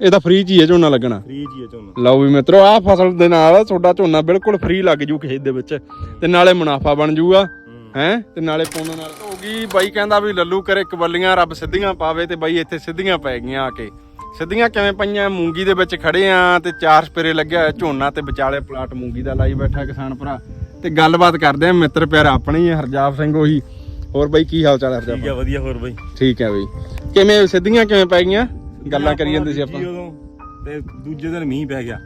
ਇਹ ਤਾਂ ਫ੍ਰੀ ਚ ਹੀ ਹੈ ਝੋਨਾ ਲੱਗਣਾ। ਫ੍ਰੀ ਜੀ ਹੈ ਝੋਨਾ। ਲਓ ਵੀ ਮਿੱਤਰੋ ਆਹ ਫਸਲ ਦੇ ਨਾਲ ਤੁਹਾਡਾ ਝੋਨਾ ਬਿਲਕੁਲ ਫ੍ਰੀ ਲੱਗ ਜੂ ਖੇਤ ਦੇ ਵਿੱਚ। ਤੇ ਨਾਲੇ ਮੁਨਾਫਾ ਬਣ ਜੂਗਾ ਹੈ। ਤੇ ਨਾਲੇ ਪੁੰਨ ਨਾਲ ਹੋ ਗਈ। ਬਾਈ ਕਹਿੰਦਾ ਵੀ ਲੱਲੂ ਕਰੇ ਕਬੱਲੀਆਂ ਰੱਬ ਸਿੱਧੀਆਂ ਪਾਵੇ ਤੇ ਬਾਈ ਇੱਥੇ ਸਿੱਧੀਆਂ ਪੈ ਗਈਆਂ ਆ ਕੇ। ਸਿੱਧੀਆਂ ਕਿਵੇਂ ਪਈਆਂ? ਮੂੰਗੀ ਦੇ ਵਿੱਚ ਖੜੇ ਆ ਤੇ ਚਾਰ ਸਪੇਰੇ ਲੱਗਿਆ ਹੋਇਆ ਝੋਨਾ ਤੇ ਵਿਚਾਲੇ ਪਲਾਟ ਮੂੰਗੀ ਦਾ ਲਾਈ ਬੈਠਾ ਕਿਸਾਨ ਭਰਾ। ਤੇ ਗੱਲਬਾਤ ਕਰਦੇ ਆ ਮਿੱਤਰ ਪਿਆਰਾ ਆਪਣੇ ਹੀ ਆ, ਹਰਜਾਪ ਸਿੰਘ ਉਹੀ। ਹੋਰ ਬਾਈ ਕੀ ਹਾਲ ਚਾਲ ਹੈ ਠੀਕ ਹਰਜਾਪ ਹੈ ਵਧੀਆ ਹੋਰ ਬਾਈ। ਠੀਕ ਹੈ ਬਾਈ। ਕਿਵੇਂ ਸਿੱਧੀਆਂ ਕਿਵੇਂ ਪੈ ਗਈਆਂ? ਗੱਲਾਂ ਕਰੀ ਜਾਂਦੇ ਸੀ ਆਪਾਂ। ਜੀ ਉਦੋਂ ਤੇ ਦੂਜੇ ਦਿਨ ਮੀਂਹ ਪੈ ਗਿਆ।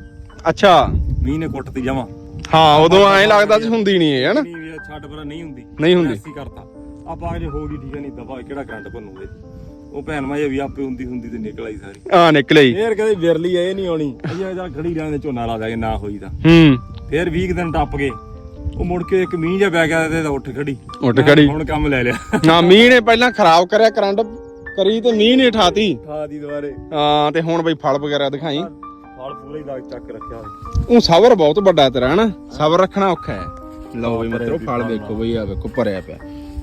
ਅੱਛਾ। ਮੀਂਹ ਨੇ ਕੁੱਟਤੀ ਜਾਵਾਂ ਹਾਂ ਉਦੋਂ ਐਂ ਲੱਗਦਾ ਸੀ ਹੁੰਦੀ ਨਹੀਂ ਇਹ ਹਨਾ? ਨਹੀਂ ਵੀ ਇਹ ਛੱਡ ਪਰ ਨਹੀਂ ਹੁੰਦੀ। ਨਹੀਂ ਹੁੰਦੀ। ਐਸੀ ਕਰਤਾ। ਆਪਾਂ ਅਜੇ ਹੋ ਗਈ ਠੀਕ ਹੈ ਨਹੀਂ ਦਫਾ ਕਿਹੜਾ ਕਰੰਟ ਭੰਨੂਗੇ ਉਹ ਭੈਣ ਮਾਏ ਵੀ ਆਪੇ ਹੁੰਦੀ ਹੁੰਦੀ ਤੇ ਨਿਕਲ ਆਈ ਸਾਰੀ। ਆ ਨਿਕਲੇ ਹੀ ਫੇਰ ਕਦੇ ਵਿਰਲੀ ਇਹ ਨਹੀਂ ਆਉਣੀ। ਅਜੇ ਇਹਦਾ ਖੜੀ ਰਹਿਣ ਦੇ ਝੋਨਾ ਲਾ ਦਾਂਗੇ ਨਾ ਹੋਈ ਤਾਂ। ਹੂੰ। ਫੇਰ 20 ਕੁ ਦਿਨ ਟੱਪ ਗਏ। ਉਹ ਮੁੜ ਕੇ ਇੱਕ ਮੀਂਹ ਜਿਹਾ ਪੈ ਗਿਆ ਤੇ ਉੱਠ ਖੜੀ। ਉੱਠ ਖੜੀ। ਹੁਣ ਕੰਮ ਲੈ ਲਿਆ। ਨਾ ਮੀਂਹ ਨੇ ਪਹਿਲਾਂ ਖਰਾਬ ਕਰਿਆ ਕਰੰਟ। ਕਰੀ ਤੇ ਮੀਂਹ ਨੇ ਠਾਤੀ। ਖਾ ਦੀ ਦੁਬਾਰੇ। ਹਾਂ ਤੇ ਹੁਣ ਬਈ ਫਲ ਵਗੈਰਾ ਦਿਖਾਈ। ਫਲ ਪੂਰਾ ਹੀ ਦਾਗ ਚੱਕ ਰੱਖਿਆ। ਉਹ ਸਬਰ ਬਹੁਤ ਵੱਡਾ ਤੇਰਾ ਹਨਾ? ਸਬਰ ਰੱਖਣਾ ਔਖਾ ਹੈ। ਲਓ ਬਈ ਮਿੱਤਰੋ ਫਲ ਵੇਖੋ ਬਈ ਆ ਵੇਖੋ ਭਰਿਆ ਪਿਆ।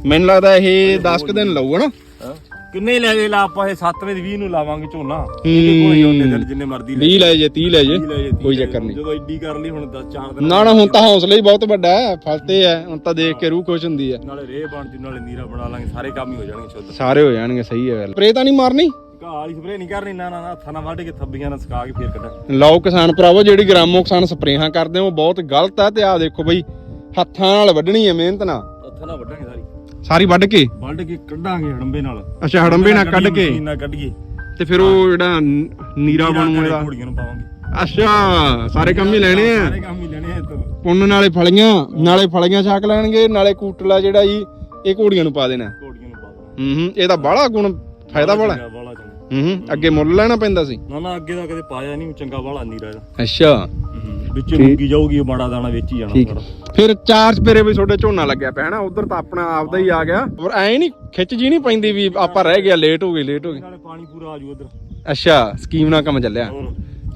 ਮੈਨੂੰ ਲੱਗਦਾ ਇਹ 10 ਕੁ ਦਿਨ ਲਊ ਹਨਾ ਹੈਂ? ਕਿੰਨੇ ਲੈ ਜੇ ਲਾ ਆਪਾਂ ਇਹ 7 ਵਜੇ 20 ਨੂੰ ਲਾਵਾਂਗੇ ਝੋਨਾ? ਇਹਦੇ ਹੀ ਉਹਨੇ ਦਿਨ ਜਿੰਨੇ ਮਰਜ਼ੀ ਲੈ 20 ਲੈ ਜੇ 30 ਲੈ ਜੇ 20 ਲੈ ਜੇ, 30 ਕੋਈ। ਚੱਕਰ ਨਹੀਂ। ਜਦੋਂ ਐਡੀ ਕਰ ਲਈ ਹੁਣ 10 4 ਦਿਨ ਨਾ ਨਾ ਹੁਣ ਤਾਂ ਹੌਸਲਾ ਹੀ ਬਹੁਤ ਵੱਡਾ ਹੈ ਫਲ ਤੇ ਹੈ ਹੁਣ ਤਾਂ ਦੇਖ ਕੇ ਰੂਹ ਖੁਸ਼ ਹੁੰਦੀ ਹੈ। ਨਾਲੇ ਰੇਹ ਬਣ ਜੂ ਨਾਲੇ ਨੀਰਾ ਬਣਾ ਲਾਂਗੇ ਸਾਰੇ ਕੰਮ ਹੀ ਹੋ ਜਾਣਗੇ ਸ਼ੁੱਧ। ਸਾਰੇ ਹੋ ਜਾਣਗੇ ਸਹੀ ਹੈ ਗੱਲ। ਸਪਰੇ ਤਾਂ ਨਹੀਂ ਮਾਰਨੀ? ਘਾਹ ਵਾਲੀ ਸਪਰੇ ਨਹੀਂ ਕਰਨੀ ਨਾ ਨਾ ਹੱਥਾਂ ਨਾਲ ਵੱਢ ਕੇ ਥੱਬੀਆਂ ਨਾਲ ਸੁਕਾ ਕੇ ਫੇਰ ਕੱਢਾਂ। ਲਓ ਕਿਸਾਨ ਭਰਾਵੋ ਜਿਹੜੀ ਗ੍ਰਾਮੋ ਕਿਸਾਨ ਸਪਰੇਹਾਂ ਕਰਦੇ ਉਹ ਬਹੁਤ ਗਲਤ ਹੈ ਤੇ ਆਹ ਦੇਖੋ ਬਈ ਹੱਥਾਂ ਨਾਲ ਵੱਢਣੀ ਹੈ ਮਿਹਨਤ ਨਾਲ। ਹੱਥਾਂ ਨਾਲ ਵੱਢਾਂਗੇ ਸਾਰੀ। ਸਾਰੀ ਵੱਢ ਕੇ? ਵੱਢ ਕੇ ਕੱਢਾਂਗੇ ਹੜੰਬੇ ਨਾਲ। ਅੱਛਾ ਹੜੰਬੇ ਨਾਲ ਕੱਢ ਕੇ? ਮਸ਼ੀਨ ਨਾਲ ਕੱਢੀਏ। ਤੇ ਫਿਰ ਉਹ ਜਿਹੜਾ ਨੀਰਾ ਬਣੂ ਇਹਦਾ ਘੋੜੀਆਂ ਨੂੰ ਪਾਵਾਂਗੇ। ਅੱਛਾ ਸਾਰੇ ਕੰਮ ਹੀ ਲੈਣੇ ਆ? ਸਾਰੇ ਕੰਮ ਹੀ ਲੈਣੇ ਆ ਤੋਂ। ਪੁੰਨ ਨਾਲੇ ਫਲੀਆਂ ਨਾਲੇ ਫਲੀਆਂ ਛਾਕ ਲੈਣਗੇ ਨਾਲੇ ਕੂਟਲਾ ਜਿਹੜਾ ਜੀ ਇਹ ਘੋੜੀਆਂ ਨੂੰ ਪਾ ਦੇਣਾ। ਘੋੜੀਆਂ ਨੂੰ ਪਾ ਦੇਣਾ। ਹੂੰ ਹੂੰ ਇਹਦਾ ਬਾਹਲਾ ਗੁਣ ਫਾਇਦਾ ਬਾਹਲਾ। ਬਾਹਲਾ ਚੰਗਾ। ਹੂੰ ਹੂੰ ਅੱਗੇ ਮੁੱਲ ਲੈਣਾ ਪੈਂਦਾ ਸੀ। ਨਾ ਨਾ ਅੱਗੇ ਦਾ ਕਦੇ ਪਾਇਆ ਨਹੀਂ ਚੰਗਾ ਵਾਲਾ ਨੀਰਾ ਇਹਦਾ। ਅੱਛਾ। ਵਿੱਚ ਮੁੱਗੀ ਜਾਊਗੀ ਮਾੜਾ ਦਾਣਾ ਵਿੱਚ ਹੀ ਜਾਣਾ ਠੀਕ। ਸਾਰਾ। ਫਿਰ ਚਾਰ ਸਪੇਰੇ ਵੀ ਤੁਹਾਡੇ ਝੋਨਾ ਲੱਗਿਆ ਪਿਆ ਹਨਾ? ਉਧਰ ਤਾਂ ਆਪਣਾ ਆਪਦਾ ਹੀ ਆ ਗਿਆ। ਪਰ ਐ ਨਹੀਂ ਖਿੱਚ ਜੀ ਨਹੀਂ ਪੈਂਦੀ ਵੀ ਆਪਾਂ ਰਹਿ ਗਿਆ ਲੇਟ ਹੋ ਗਏ ਲੇਟ ਹੋ ਗਏ ਨਾਲੇ ਪਾਣੀ ਪੂਰਾ ਆ ਜੂ ਉਧਰ। ਅੱਛਾ ਸਕੀਮ ਨਾਲ ਕੰਮ ਚੱਲਿਆ।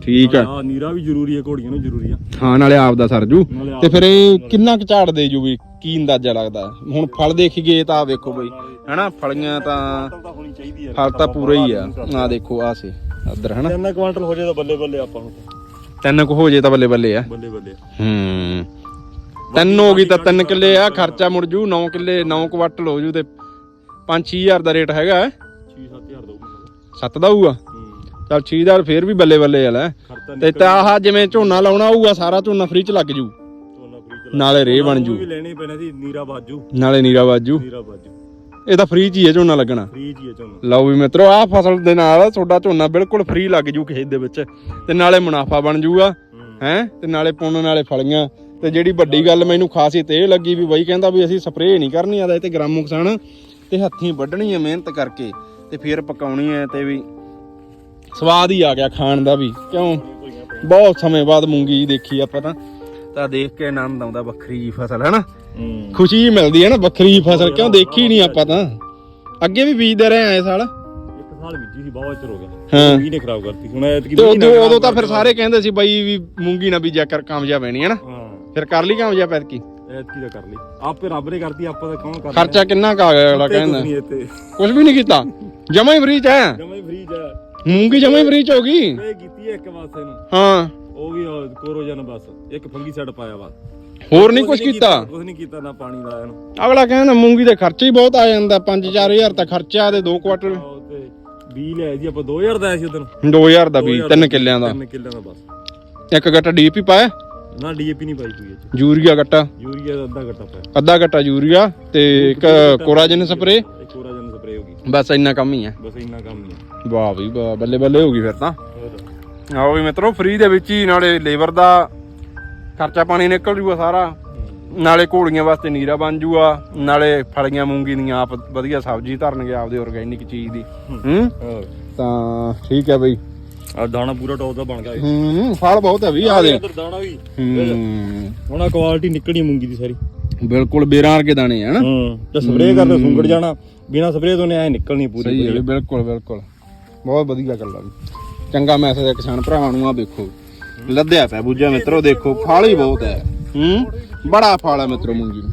ਠੀਕ ਆ। ਆ ਨੀਰਾ ਵੀ ਜ਼ਰੂਰੀ ਹੈ ਘੋੜੀਆਂ ਨੂੰ ਜ਼ਰੂਰੀ ਆ। ਹਾਂ ਨਾਲੇ ਆਪਦਾ ਸਰਜੂ ਨਾਲੇ ਤੇ ਫਿਰ ਇਹ ਕਿੰਨਾ ਕੁ ਝਾੜ ਦੇ ਜੂ ਵੀ ਕੀ ਅੰਦਾਜ਼ਾ ਲੱਗਦਾ? ਹੁਣ ਫਲ ਦੇਖੀ ਗਏ ਤਾਂ ਆ ਵੇਖੋ ਬਈ। ਹਨਾ ਫਲੀਆਂ ਤਾਂ ਹੋਣੀ ਚਾਹੀਦੀ ਹੈ ਫਲ ਤਾਂ ਪੂਰਾ ਹੀ ਆ। ਆ ਦੇਖੋ ਆ ਸੇ ਉਧਰ ਹਨਾ? ਤਿੰਨ ਕੁਆਂਟਲ ਹੋ ਜਾਏ ਤਾਂ ਬੱਲੇ ਬੱਲੇ ਆਪਾਂ ਨੂੰ ਤਿੰਨ ਕੁ ਹੋ ਜੇ ਤਾਂ ਬੱਲੇ ਬੱਲੇ ਆ। ਬੱਲੇ ਬੱਲੇ ਹੂੰ। ਤਿੰਨ ਹੋ ਗਈ ਤਾਂ ਤਿੰਨ ਕਿੱਲੇ ਆ ਖਰਚਾ ਮੁੜ ਜੂ 9 ਕਿੱਲੇ 9 ਕੁਆਟਲ ਹੋ ਜੂ ਤੇ 5-6000 ਦਾ ਰੇਟ ਹੈਗਾ 6-7000 ਦਊਗਾ। ਸੱਤ ਦਾ ਹੋਊਗਾ? ਹੂੰ। ਚਲ 6000 ਫੇਰ ਵੀ ਬੱਲੇ ਬੱਲੇ ਵਾਲਾ ਖਰਚਾ ਤੇ ਤਾਂ ਆਹ ਜਿਵੇਂ ਝੋਨਾ ਲਾਉਣਾ ਹੋਊਗਾ ਸਾਰਾ ਝੋਨਾ ਫ੍ਰੀ ਚ ਲੱਗ ਜੂ। ਨਾਲੇ ਰੇ ਬਣ ਜੂ। ਵੀ ਲੈਣੇ ਪੈਣੇ ਸੀ ਨੀਰਾ ਬਾਜੂ। ਨਾਲੇ ਨੀਰਾ ਬਾਜੂ। ਨੀਰਾ ਬਾਜੂ। ਇਹ ਤਾਂ ਫ੍ਰੀ ਚ ਹੀ ਹੈ ਝੋਨਾ ਲੱਗਣਾ। ਫ੍ਰੀ ਜੀ ਹੈ ਝੋਨਾ। ਲਓ ਵੀ ਮਿੱਤਰੋ ਆਹ ਫਸਲ ਦੇ ਨਾਲ ਤੁਹਾਡਾ ਝੋਨਾ ਬਿਲਕੁਲ ਫ੍ਰੀ ਲੱਗ ਜੂ ਖੇਤ ਦੇ ਵਿੱਚ। ਤੇ ਨਾਲੇ ਮੁਨਾਫਾ ਬਣ ਜੂਗਾ ਹੂੰ। ਤੇ ਨਾਲੇ ਪੁੰਨ ਨਾਲੇ ਫਲੀਆਂ। ਤੇ ਜਿਹੜੀ ਵੱਡੀ ਗੱਲ ਮੈਨੂੰ ਖਾਸੀ ਤੇ ਇਹ ਲੱਗੀ ਵੀ ਬਾਈ ਕਹਿੰਦਾ ਵੀ ਅਸੀਂ ਸਪਰੇਅ ਨਹੀਂ ਕਰਨੀ ਆਦਾ ਤੇ ਗ੍ਰਾਮ ਨੁਕਸਾਨ। ਤੇ ਹੱਥੀਂ ਵੱਢਣੀ ਹੈ ਮਿਹਨਤ ਕਰਕੇ ਤੇ ਫਿਰ ਪਕਾਉਣੀ ਹੈ ਤੇ ਵੀ ਸਵਾਦ ਹੀ ਆ ਗਿਆ ਖਾਣ ਦਾ ਵੀ। ਕਿਉਂ? ਬਹੁਤ ਸਮੇਂ ਬਾਅਦ ਮੂੰਗੀ ਦੇਖੀ ਆਪਾਂ ਤਾਂ। ਤਾਂ ਦੇਖ ਕੇ ਆਨੰਦ ਆਉਂਦਾ ਵੱਖਰੀ ਜਿਹੀ ਫਸਲ ਹੈ ਨਾ ਹੂੰ। ਖੁਸ਼ੀ ਮਿਲਦੀ ਹੈ ਨਾ ਵੱਖਰੀ ਜਿਹੀ ਫਸਲ ਕਿਉਂ ਦੇਖੀ ਨਹੀਂ ਆਪਾਂ ਤਾਂ? ਅੱਗੇ ਵੀ ਬੀਜਦੇ ਰਹੇ ਆਏ ਸਾਲ। ਇੱਕ ਸਾਲ ਬੀਜੀ ਸੀ ਬਹੁਤ ਚਿਰ ਹੋ ਗਿਆ। ਹਾਂ। ਮੀਂਹ ਨੇ ਖਰਾਬ ਕਰਤੀ ਹੁਣ ਐਤਕੀ ਤੇ ਮੀਂਹ ਨਾ ਉਦੋਂ ਖਰਾਬ ਉਦੋਂ ਤਾਂ ਫਿਰ ਕਰਕੇ ਸਾਰੇ ਕਹਿੰਦੇ ਸੀ ਬਾਈ ਵੀ ਮੂੰਗੀ ਨਾ ਬੀਜਿਆ ਕਰ ਕਾਮਯਾਬ ਨਹੀਂ ਹੈ ਨਾ ਹਾਂ। ਫਿਰ ਕਰ ਲਈ ਕਾਮਯਾਬ ਐਤਕੀ? ਐਤਕੀ ਦਾ ਕਰ ਲਈ। ਆਪੇ ਰੱਬ ਨੇ ਕਰਤੀ ਆਪਾਂ ਤਾਂ ਕੌਣ ਕਰਦਾ ਖਰਚਾ ਕਿੰਨਾ ਕਾ ਆ ਗਿਆ ਅਗਲਾ ਕਹਿੰਦਾ। ਕੁਝ ਵੀ ਨਹੀਂ ਕੀਤਾ। ਜਮਾ ਹੀ ਫ੍ਰੀ ਚ ਹੈ। ਜਮਾ ਹੀ ਫ੍ਰੀ ਜਾ ਮੂੰਗੀ ਜਮਾ ਹੀ ਫ੍ਰੀ ਚ ਹੋ ਗਈ। ਇਹ ਕੀਤੀ ਹੈ ਇੱਕ ਪਾਸੇ ਨੂੰ। ਹਾਂ। ਉਹ ਵੀ ਕੋਰੋਜਨ ਬਸ। ਇੱਕ ਫੰਗੀ ਸੈੱਟ ਪਾਇਆ ਵਾ। ਹੋਰ ਨਹੀਂ ਕੁਝ ਕੀਤਾ? ਕੁਝ ਨਹੀਂ ਕੀਤਾ ਨਾ ਪਾਣੀ ਲਾਇਆ ਇਹਨੂੰ। ਅਗਲਾ ਕਹਿੰਦਾ ਮੂੰਗੀ ਦੇ ਖਰਚੇ ਹੀ ਬਹੁਤ ਆ ਜਾਂਦਾ 5-4000 ਤਾਂ ਖਰਚਾ ਤੇ 2 ਕੁਆਟਰ ਤੇ ਬੀ ਲਿਆ ਜੀ ਆਪਾਂ 2000 ਦਾ ਆਇਆ ਸੀ ਉਦੋਂ 2000 ਦਾ ਵੀ 3 ਕਿੱਲਿਆਂ ਦਾ। ਤਿੰਨ ਕਿੱਲਿਆਂ ਦਾ ਬਸ। ਇੱਕ ਗੱਟਾ ਡੀਪੀ ਪਾਇਆ? ਨਾ ਡੀਏਪੀ ਨਹੀਂ ਪਾਈ ਕੋਈ ਇਹ ਚ। ਯੂਰੀਆ ਗੱਟਾ। ਯੂਰੀਆ ਦਾ ਅੱਧਾ ਘੱਟਾ ਪਾਇਆ। ਅੱਧਾ ਗੱਟਾ ਯੂਰੀਆ ਤੇ ਇੱਕ ਕੋਰਾਜਨ ਸਪਰੇ ਕੋਰਾਜਨ ਸਪਰੇ ਹੋ ਗਈ। ਬਸ ਇੰਨਾ ਕੰਮ ਹੀ ਹੈ ਬਸ ਇੰਨਾ ਕੰਮ ਹੀ ਆ। ਵਾਹ ਵੀ ਵਾਹ ਬੱਲੇ ਬੱਲੇ ਹੋ ਗਈ ਫਿਰ ਤਾਂ। ਹੋਰ। ਆਓ ਵੀ ਮਿੱਤਰੋ ਫ੍ਰੀ ਦੇ ਵਿੱਚ ਹੀ ਨਾਲੇ ਲੇਬਰ ਦਾ ਖਰਚਾ ਪਾਣੀ ਨਿਕਲ ਜੂਗਾ ਸਾਰਾ। ਨਾਲੇ ਘੋੜੀਆਂ ਵਾਸਤੇ ਨੀਰਾ ਬਣ ਜੂਗਾ ਨਾਲੇ ਫਲੀਆਂ ਮੂੰਗੀ ਦੀਆਂ ਆਪ ਵਧੀਆ ਸਬਜ਼ੀ ਧਰਨਗੇ ਆਪਦੇ ਆਰਗੈਨਿਕ ਚੀਜ਼ ਦੀ। ਹੂੰ। ਤਾਂ ਠੀਕ ਹੈ ਬਈ। ਆ ਦਾਣਾ ਪੂਰਾ ਟੌਪ ਦਾ ਬਣ ਗਿਆ ਹੂੰ ਫਲ ਬਹੁਤ ਹੈ ਵੀ ਆ ਦੇ। ਇਧਰ ਦਾਣਾ ਵੀ। ਹੂੰ। ਹੁਣ ਆ ਕੁਆਲਿਟੀ ਨਿਕਲਣੀ ਮੂੰਗੀ ਦੀ ਸਾਰੀ। ਬਿਲਕੁਲ ਬੇਰਾਂ ਵਰਗੇ ਦਾਣੇ ਹਨ? ਹੂੰ ਤੇ ਸਪਰੇਅ ਕਰਦੇ ਸੁੰਗੜ ਜਾਣਾ। ਬਿਨਾ ਸਪਰੇਅ ਤੋਂ ਨੇ ਐ ਨਿਕਲਣੀ ਪੂਰੀ ਸਹੀ ਹੈ ਵੀ, ਬਿਲਕੁਲ ਬਿਲਕੁਲ। ਬਹੁਤ ਵਧੀਆ ਗੱਲ ਆ ਵੀ ਚੰਗਾ ਮੈਸੇਜ ਹੈ ਕਿਸਾਨ ਭਰਾਵਾਂ ਨੂੰ ਆ ਵੇਖੋ। ਲੱਦਿਆ ਪਿਆ ਬੂਝਾ ਮਿੱਤਰੋ, ਦੇਖੋ, ਫਲ ਹੀ ਬਹੁਤ ਹੈ। ਹੂੰ? ਬੜਾ ਫਲ ਹੈ ਮਿੱਤਰੋ, ਮੂੰਗੀ ਨੂੰ।